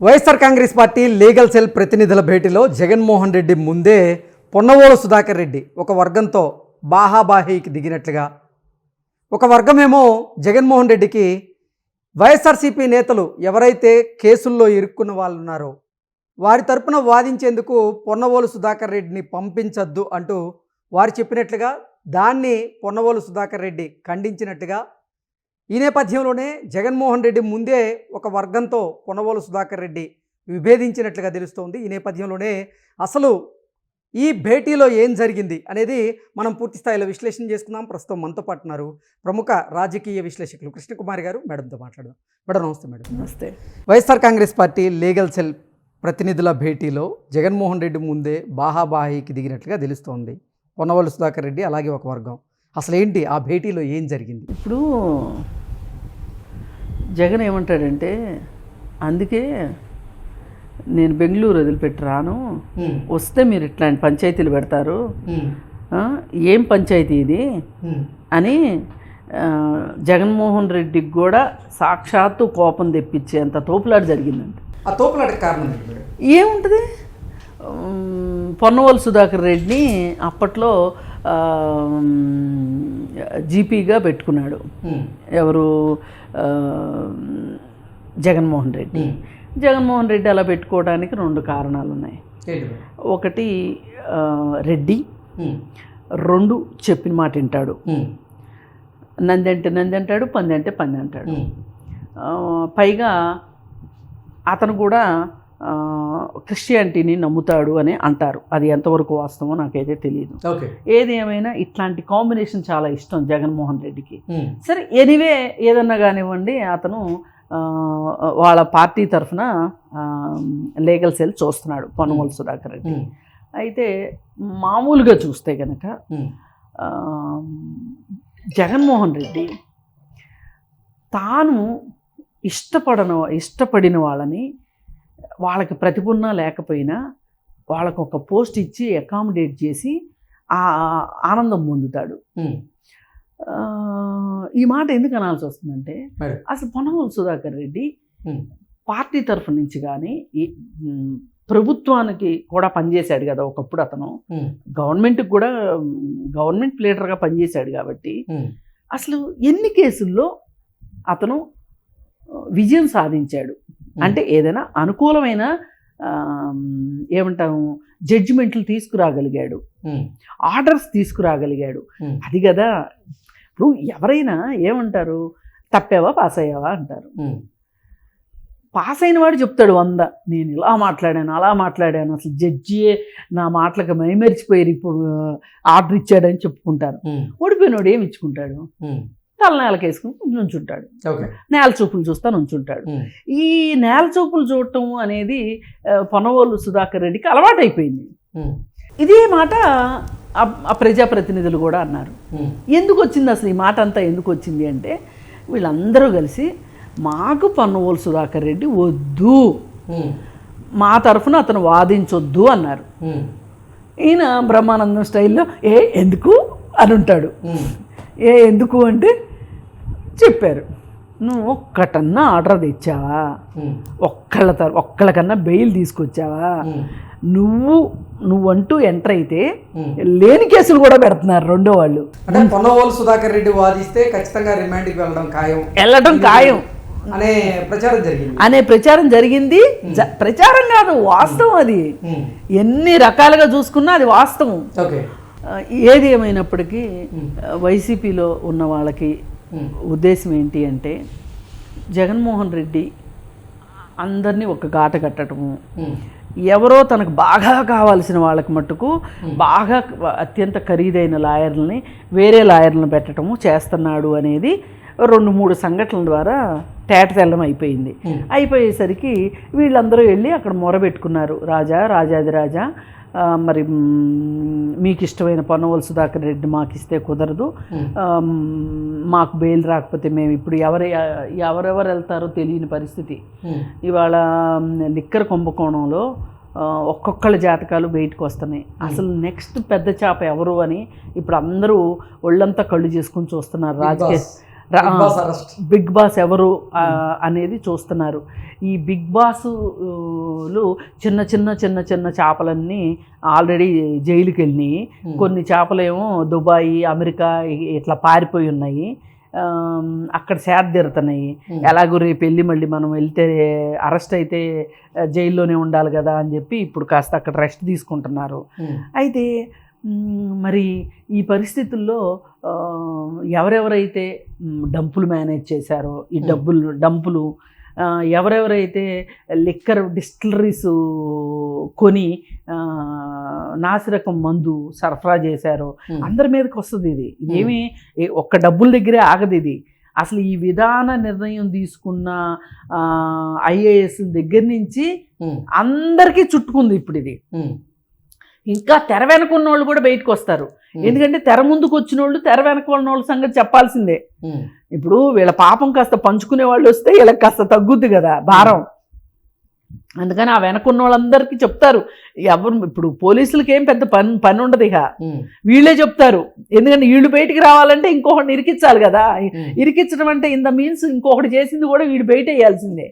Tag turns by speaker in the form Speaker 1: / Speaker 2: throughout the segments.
Speaker 1: YSR congress party legal cell ప్రతినిధుల భేటీలో జగన్మోహన్ రెడ్డి ముందే పొన్నవోలు సుధాకర్ రెడ్డి ఒక వర్గంతో బాహాబాహీకి దిగినట్లుగా. ఒక వర్గమేమో జగన్మోహన్ రెడ్డికి వైఎస్ఆర్సీపీ నేతలు ఎవరైతే కేసుల్లో ఇరుక్కున్న వాళ్ళు ఉన్నారో వారి తరపున వాదించేందుకు పొన్నవోలు సుధాకర్ రెడ్డిని పంపించద్దు అంటూ వారు చెప్పినట్లుగా దాన్ని పొన్నవోలు సుధాకర్ రెడ్డి ఖండించినట్టుగా ఈ నేపథ్యంలోనే జగన్మోహన్ రెడ్డి ముందే ఒక వర్గంతో పొన్నవోలు సుధాకర్ రెడ్డి విభేదించినట్లుగా తెలుస్తోంది. ఈ నేపథ్యంలోనే అసలు ఈ భేటీలో ఏం జరిగింది అనేది మనం పూర్తి స్థాయిలో విశ్లేషణ చేసుకుందాం. ప్రస్తుతం మనతో పాటు ఉన్నారు ప్రముఖ రాజకీయ విశ్లేషకులు కృష్ణకుమారి గారు. మేడంతో మాట్లాడదాం. మేడం నమస్తే మేడం.
Speaker 2: నమస్తే.
Speaker 1: YSR congress party legal cell ప్రతినిధుల భేటీలో జగన్మోహన్ రెడ్డి ముందే బాహాబాహీకి దిగినట్లుగా తెలుస్తోంది. పొన్నవల్లి సుధాకర్ రెడ్డి అలాగే ఒక వర్గం. అసలు ఏంటి ఆ భేటీలో ఏం జరిగింది?
Speaker 2: ఇప్పుడు జగన్ ఏమంటాడంటే అందుకే నేను బెంగళూరు వదిలిపెట్టి రాను. వస్తే మీరు ఇట్లాంటి పంచాయతీలు పెడతారు. ఏం పంచాయతీ ఇది? అని జగన్మోహన్ రెడ్డికి కూడా సాక్షాత్తు కోపం తెప్పించేంత తోపులాట జరిగిందంట.
Speaker 1: ఆ తోపులాటకు కారణం
Speaker 2: ఏముంటుంది? పొన్నవోలు సుధాకర్ రెడ్డిని అప్పట్లో జీపీగా పెట్టుకున్నాడు. ఎవరు? జగన్మోహన్ రెడ్డి. జగన్మోహన్ రెడ్డి అలా పెట్టుకోవడానికి రెండు కారణాలు ఉన్నాయి. ఒకటి రెడ్డి. రెండు చెప్పిన మాట వింటాడు. నంది అంటే నంది అంటాడు పంది అంటే పంది అంటాడు. పైగా అతను కూడా క్రిస్టియానిటీని నమ్ముతాడు అని అంటారు. అది ఎంతవరకు వాస్తవమో నాకైతే తెలియదు ఏది ఏమైనా ఇట్లాంటి కాంబినేషన్ చాలా ఇష్టం జగన్మోహన్ రెడ్డికి. సరే ఎనివే ఏదన్నా కానివ్వండి అతను వాళ్ళ పార్టీ తరఫున లీగల్ సెల్ చూస్తున్నాడు పొన్నమూలు సుధాకర్ రెడ్డి. అయితే మామూలుగా చూస్తే కనుక జగన్మోహన్ రెడ్డి తాను ఇష్టపడన ఇష్టపడిన వాళ్ళని వాళ్ళకి ప్రతిభున్నా లేకపోయినా వాళ్ళకు ఒక పోస్ట్ ఇచ్చి అకామిడేట్ చేసి ఆ ఆనందం పొందుతాడు. ఈ మాట ఎందుకు అనాల్సి వస్తుందంటే. అసలు పొన్నమూలు సుధాకర్ రెడ్డి. పార్టీ తరఫు నుంచి కానీ ప్రభుత్వానికి కూడా పనిచేశాడు కదా ఒకప్పుడు అతను. గవర్నమెంట్కి కూడా గవర్నమెంట్ లీడర్గా పనిచేశాడు కాబట్టి అసలు ఎన్ని కేసుల్లో అతను విజయం సాధించాడు? అంటే ఏదైనా అనుకూలమైన ఏమంటాము జడ్జిమెంట్లు తీసుకురాగలిగాడు. ఆర్డర్స్ తీసుకురాగలిగాడు. అది కదా. ఇప్పుడు ఎవరైనా ఏమంటారు తప్పావా పాస్ అయ్యావా అంటారు. పాస్ అయిన వాడు చెప్తాడు వంద. నేను ఇలా మాట్లాడాను అలా మాట్లాడాను అసలు జడ్జియే నా మాటలకు మైమరిచిపోయి ఇప్పుడు ఆర్డర్ ఇచ్చాడని చెప్పుకుంటారు ఓడిపోయినోడు ఏమి ఇచ్చుకుంటాడు? తల నేలకు వేసుకుని నుంచుంటాడు. నేల చూపులు చూస్తా నుంచుంటాడు. ఈ నేల చూపులు చూడటం అనేది పొనవోలు సుధాకర్ రెడ్డికి అలవాటైపోయింది. ఇదే మాట ఆ- ఆ ప్రజాప్రతినిధులు కూడా అన్నారు. ఎందుకు వచ్చింది అసలు ఈ మాట అంతా ఎందుకు వచ్చింది అంటే వీళ్ళందరూ కలిసి మాకు పన్నువోలు సుధాకర్ రెడ్డి వద్దు. మా తరఫున అతను వాదించొద్దు అన్నారు. ఈయన బ్రహ్మానందం స్టైల్లో ఏ ఎందుకు? అని ఉంటాడు. ఏ ఎందుకు అంటే చెప్పారు. నువ్వు ఒక్కటన్నా ఆర్డర్ తెచ్చావా? ఒక్కళ్ళ తర ఒక్కళ్ళకన్నా బెయిల్ తీసుకొచ్చావా? నువ్వు నువ్వంటూ ఎంటర్ అయితే లేని కేసులు కూడా పెడుతున్నారు రెండో వాళ్ళు.
Speaker 1: అంటే పొన్నవోలు సుధాకర్ రెడ్డి వాదిస్తే ఖచ్చితంగా రిమాండ్కి వెళ్ళడం ఖాయం.
Speaker 2: వెళ్ళటం ఖాయం.
Speaker 1: అనే ప్రచారం జరిగింది.
Speaker 2: అనే ప్రచారం జరిగింది. ప్రచారం కాదు వాస్తవం అది. ఎన్ని రకాలుగా చూసుకున్నా అది వాస్తవం.
Speaker 1: ఓకే.
Speaker 2: ఏది ఏమైనప్పటికీ వైసీపీలో ఉన్న వాళ్ళకి ఉద్దేశం ఏంటి అంటే జగన్మోహన్ రెడ్డి అందరినీ ఒక గాట కట్టడము. ఎవరో తనకు బాగా కావాల్సిన వాళ్ళకి మట్టుకు బాగా అత్యంత ఖరీదైన లాయర్లని వేరే లాయర్లను పెట్టడము చేస్తున్నాడు అనేది రెండు మూడు సంఘటనల ద్వారా తేటతెల్లం అయిపోయింది. అయిపోయేసరికి వీళ్ళందరూ వెళ్ళి అక్కడ మొరబెట్టుకున్నారు. రాజా రాజాది రాజా మరి మీకు ఇష్టమైన పొన్నవోలు సుధాకర్ రెడ్డి మాకు ఇస్తే కుదరదు మాకు బెయిల్ రాకపోతే మేము ఇప్పుడు ఎవరు ఎవరెవరు వెళ్తారో తెలియని పరిస్థితి. ఇవాళ లిక్కర్ కుంభకోణంలో ఒక్కొక్కళ్ళ జాతకాలు బయటకు వస్తున్నాయి. అసలు నెక్స్ట్ పెద్ద చేప ఎవరు అని ఇప్పుడు అందరూ ఒళ్ళంతా కళ్ళు చేసుకుని చూస్తున్నారు రాజకీయ
Speaker 1: బిగ్ బాస్
Speaker 2: ఎవరు అనేది చూస్తున్నారు. ఈ బిగ్ బాస్ ఊ, లు చిన్న చిన్న చిన్న చిన్న చేపలన్నీ ఆల్రెడీ జైలుకి వెళ్ళినాయి. కొన్ని చేపలేమో దుబాయ్ అమెరికా ఇట్లా పారిపోయి ఉన్నాయి. అక్కడ సేద తీరుతున్నాయి. ఎలాగో రేపు వెళ్ళి మళ్ళీ మనం వెళ్తే అరెస్ట్ అయితే జైల్లోనే ఉండాలి కదా అని చెప్పి ఇప్పుడు కాస్త అక్కడ రెస్ట్ తీసుకుంటున్నారు. అయితే మరి ఈ పరిస్థితుల్లో ఎవరెవరైతే డంపులు మేనేజ్ చేశారో ఈ. డబ్బులు డంపులు ఎవరెవరైతే లిక్కర్ డిస్టిలరీస్ కొని నాసిరకం మందు సరఫరా చేశారో అందరి మీదకి వస్తుంది ఇది. ఇదేమి ఏ- ఒక్క డబ్బుల దగ్గరే ఆగదు ఇది. అసలు ఈ విధాన నిర్ణయం తీసుకున్న ఐఏఎస్ దగ్గర నుంచి అందరికీ చుట్టుకుంది ఇప్పుడు ఇది. ఇంకా తెర వెనక ఉన్న వాళ్ళు కూడా బయటకు వస్తారు. ఎందుకంటే తెర ముందుకు వచ్చిన వాళ్ళు తెర వెనక ఉన్న వాళ్ళ సంగతి చెప్పాల్సిందే. ఇప్పుడు వీళ్ళ పాపం కాస్త పంచుకునే వాళ్ళు వస్తే వీళ్ళకి కాస్త తగ్గుద్ది కదా భారం. అందుకని ఆ వెనక ఉన్న వాళ్ళందరికీ చెప్తారు. ఎవరు ఇప్పుడు పోలీసులకి ఏం పెద్ద పని పని ఉండదు ఇక వీళ్ళే చెప్తారు. ఎందుకంటే వీళ్ళు బయటికి రావాలంటే ఇంకొకటి ఇరికించాలి కదా. ఇరికించడం అంటే ఇన్ ద మీన్స్ ఇంకొకటి చేసింది కూడా వీడు బయట వేయాల్సిందే.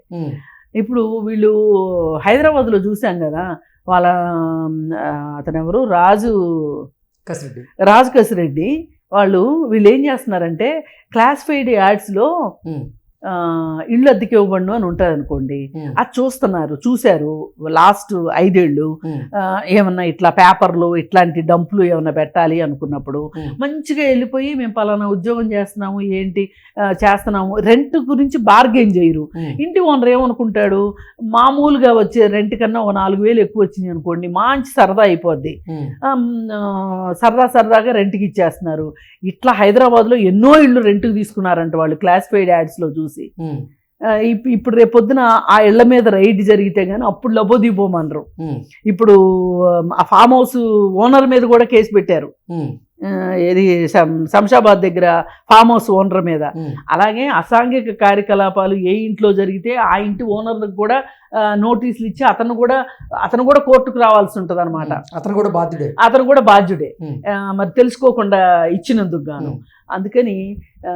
Speaker 2: ఇప్పుడు వీళ్ళు హైదరాబాద్లో చూసాం కదా వాళ్ళ ఆ, అతను ఎవరు రాజు
Speaker 1: కసిరెడ్డి.
Speaker 2: రాజు కసిరెడ్డి. వాళ్ళు వీళ్ళు ఏం చేస్తున్నారంటే క్లాసిఫైడ్ యాడ్స్లో ఇళ్ళు అద్దెకి ఇవ్వబడిను అని ఉంటుంది అనుకోండి అది చూస్తున్నారు చూశారు లాస్ట్ ఐదేళ్ళు. ఏమన్నా ఇట్లా పేపర్లు ఇట్లాంటి డంపులు ఏమన్నా పెట్టాలి అనుకున్నప్పుడు మంచిగా వెళ్ళిపోయి మేము పలానా ఉద్యోగం చేస్తున్నాము ఏంటి చేస్తున్నాము రెంట్ గురించి బార్గెన్ చేయరు. ఇంటి ఓనర్ ఏమనుకుంటాడు మామూలుగా వచ్చే రెంట్ కన్నా ఒక నాలుగు వేలు ఎక్కువ వచ్చింది అనుకోండి మంచి సరదా అయిపోద్ది. సరదా సరదాగా రెంట్కి ఇచ్చేస్తున్నారు. ఇట్లా హైదరాబాద్లో ఎన్నో ఇళ్ళు రెంట్కి తీసుకున్నారంట వాళ్ళు క్లాసిఫైడ్ యాడ్స్లో చూసి ఇప్- ఇప్పుడు రేపు పొద్దున ఆ ఇళ్ళ మీద రైడ్ జరిగితే కానీ అప్పుడు
Speaker 1: ఉమ్,
Speaker 2: ఇప్పుడు ఆ ఫామ్ హౌస్ ఓనర్ మీద కూడా కేసు పెట్టారు. ఏది శంషాబాద్ దగ్గర ఫామ్ హౌస్ ఓనర్ మీద. అలాగే అసాంఘిక కార్యకలాపాలు ఏ ఇంట్లో జరిగితే ఆ ఇంటి ఓనర్లకు కూడా నోటీసులు ఇచ్చి అతను కూడా అతను కూడా కోర్టుకు రావాల్సి ఉంటుంది అనమాట
Speaker 1: అతను కూడా బాధ్యుడే.
Speaker 2: అతను కూడా బాధ్యుడే. మరి తెలుసుకోకుండా ఇచ్చినందుకు గాను. అందుకని ఆ,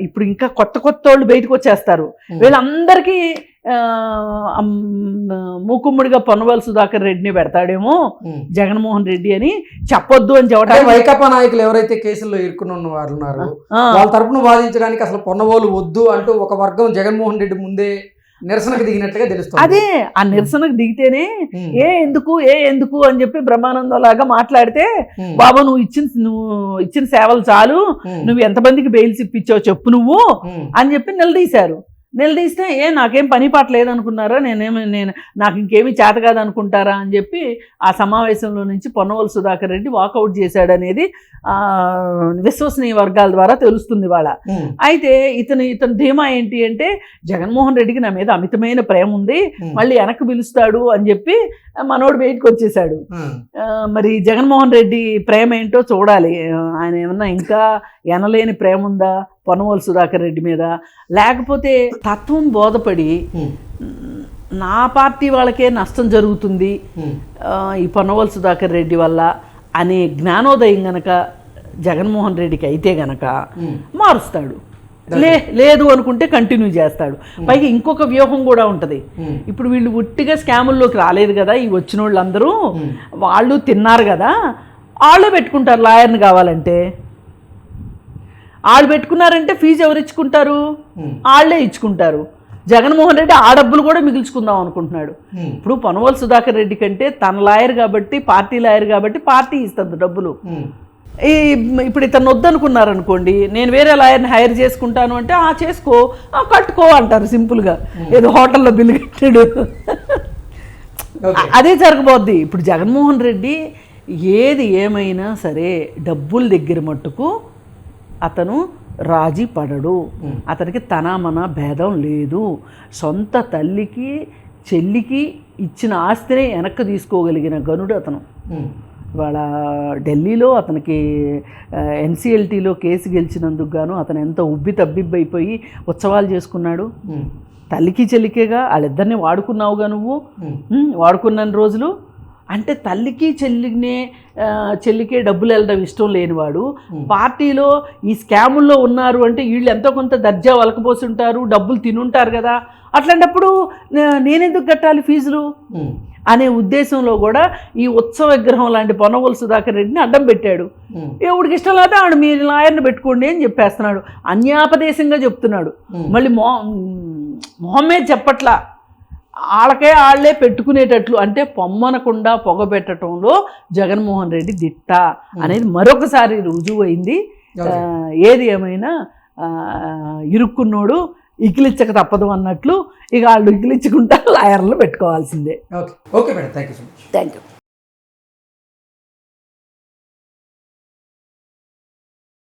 Speaker 2: ఇప్పుడు ఇంకా కొత్త కొత్త వాళ్ళు బయటకు వచ్చేస్తారు. వీళ్ళందరికీ మూకుమ్ముడిగా పొన్నవల్ సుధాకర్ రెడ్డిని పెడతాడేమో. జగన్మోహన్ రెడ్డి అని చెప్పొద్దు అని చెప్పడానికి
Speaker 1: వైకాపా నాయకులు ఎవరైతే కేసుల్లో ఇరుక్కుని ఉన్న వారు ఉన్నారు వాళ్ళ తరపున వాదించడానికి అసలు పొన్నవోలు వద్దు అంటూ ఒక వర్గం జగన్మోహన్ రెడ్డి ముందే నిరసనకు దిగినట్లుగా తెలుస్తుంది.
Speaker 2: అదే ఆ నిరసనకు దిగితేనే ఏ ఎందుకు ఏ ఎందుకు అని చెప్పి బ్రహ్మానందం లాగా మాట్లాడితే బాబా నువ్వు ఇచ్చిన నువ్వు ఇచ్చిన సేవలు చాలు. నువ్వు ఎంతమందికి బెయిల్స్ ఇప్పించావు చెప్పు నువ్వు అని చెప్పి నిలదీశారు. నిలదీస్తే ఏ నాకేం పని పాట లేదనుకున్నారా? నేనేమి నేను నాకు ఇంకేమీ చేత కాదనుకుంటారా? అని చెప్పి ఆ సమావేశంలో నుంచి పొన్నవోలు సుధాకర్ రెడ్డి వాకౌట్ చేశాడనేది ఆ, విశ్వసనీయ వర్గాల ద్వారా తెలుస్తుంది వాళ్ళ అయితే ఇతను ఇతని ధీమా ఏంటి అంటే జగన్మోహన్ రెడ్డికి నా మీద అమితమైన ప్రేమ ఉంది మళ్ళీ వెనక్కి పిలుస్తాడు అని చెప్పి మనోడు బయటకు వచ్చేసాడు మరి జగన్మోహన్ రెడ్డి ప్రేమ ఏంటో చూడాలి. ఆయన ఏమన్నా ఇంకా ఎనలేని ప్రేమ ఉందా? పొన్నవోలు సుధాకర్ రెడ్డి మీద. లేకపోతే తత్వం బోధపడి
Speaker 1: ఉమ్,
Speaker 2: "మ్, నా పార్టీ వాళ్ళకే నష్టం జరుగుతుంది ఈ పొన్నవోలు సుధాకర్ రెడ్డి వల్ల అనే జ్ఞానోదయం గనక జగన్మోహన్ రెడ్డికి అయితే గనక మారుస్తాడు. లే లేదు అనుకుంటే కంటిన్యూ చేస్తాడు. పైగా ఇంకొక వ్యూహం కూడా ఉంటుంది. ఇప్పుడు వీళ్ళు ఉట్టిగా స్కాముల్లోకి రాలేదు కదా ఈ వచ్చిన వాళ్ళందరూ వాళ్ళు తిన్నారు కదా వాళ్ళే పెట్టుకుంటారు లాయర్ని కావాలంటే. వాళ్ళు పెట్టుకున్నారంటే ఫీజు ఎవరు ఇచ్చుకుంటారు? వాళ్ళే ఇచ్చుకుంటారు. జగన్మోహన్ రెడ్డి ఆ డబ్బులు కూడా మిగిల్చుకుందాం అనుకుంటున్నాడు. ఇప్పుడు పనువల్ సుధాకర్ రెడ్డి కంటే తన లాయర్ కాబట్టి పార్టీ లాయర్ కాబట్టి పార్టీ ఇస్తుంది డబ్బులు. ఈ ఇప్పుడు ఇతను వద్దనుకున్నారు అనుకోండి నేను వేరే లాయర్ని హైర్ చేసుకుంటాను అంటే ఆ చేసుకో ఆ కట్టుకో అంటారు సింపుల్గా. ఏదో హోటల్లో బిల్లు కట్టాడు. అదే జరగబోద్ది. ఇప్పుడు జగన్మోహన్ రెడ్డి ఏది ఏమైనా సరే డబ్బుల దగ్గర మట్టుకు అతను రాజీ పడడు. అతనికి తన మన భేదం లేదు. సొంత తల్లికి చెల్లికి ఇచ్చిన ఆస్తిని వెనక్కి తీసుకోగలిగిన గనుడు అతను. ఇవాళ ఢిల్లీలో అతనికి ఎన్సిఎల్టీలో కేసు గెలిచినందుకు గాను అతను ఎంత ఉబ్బి తబ్బిబ్బైపోయి ఉత్సవాలు చేసుకున్నాడు. తల్లికి చెల్లికేగా వాళ్ళిద్దరిని వాడుకున్నావుగా నువ్వు? వాడుకున్న రోజులు అంటే తల్లికి చెల్లినే చెల్లికే డబ్బులు వెళ్ళడం ఇష్టం లేనివాడు పార్టీలో ఈ స్కాముల్లో ఉన్నారు అంటే వీళ్ళు ఎంతో కొంత దర్జా వలకపోసి ఉంటారు డబ్బులు తినుంటారు కదా. అట్లాంటప్పుడు నేనెందుకు కట్టాలి ఫీజులు? అనే ఉద్దేశంలో కూడా ఈ ఉత్సవ విగ్రహం లాంటి పొన్నవోలు సుధాకర్ రెడ్డిని అడ్డం పెట్టాడు. ఎవడికి ఇష్టం లేదా ఆడు మీరు లాయర్ని పెట్టుకోండి అని చెప్పేస్తున్నాడు. అన్యాపదేశంగా చెప్తున్నాడు. మళ్ళీ మొ మొహమ్మద్ చెప్పట్లా. వాళ్ళకే వాళ్ళే పెట్టుకునేటట్లు అంటే పొమ్మనకుండా పొగ పెట్టడంలో జగన్మోహన్ రెడ్డి దిట్ట అనేది మరొకసారి రుజువు అయింది. ఏది ఏమైనా ఇరుక్కున్నోడు ఇకిలిచ్చక తప్పదు అన్నట్లు ఇక వాళ్ళు ఇకిలించుకుంటా లాయర్లు పెట్టుకోవాల్సిందే.
Speaker 1: Okay. Okay madam. Thank you so much.
Speaker 2: Thank you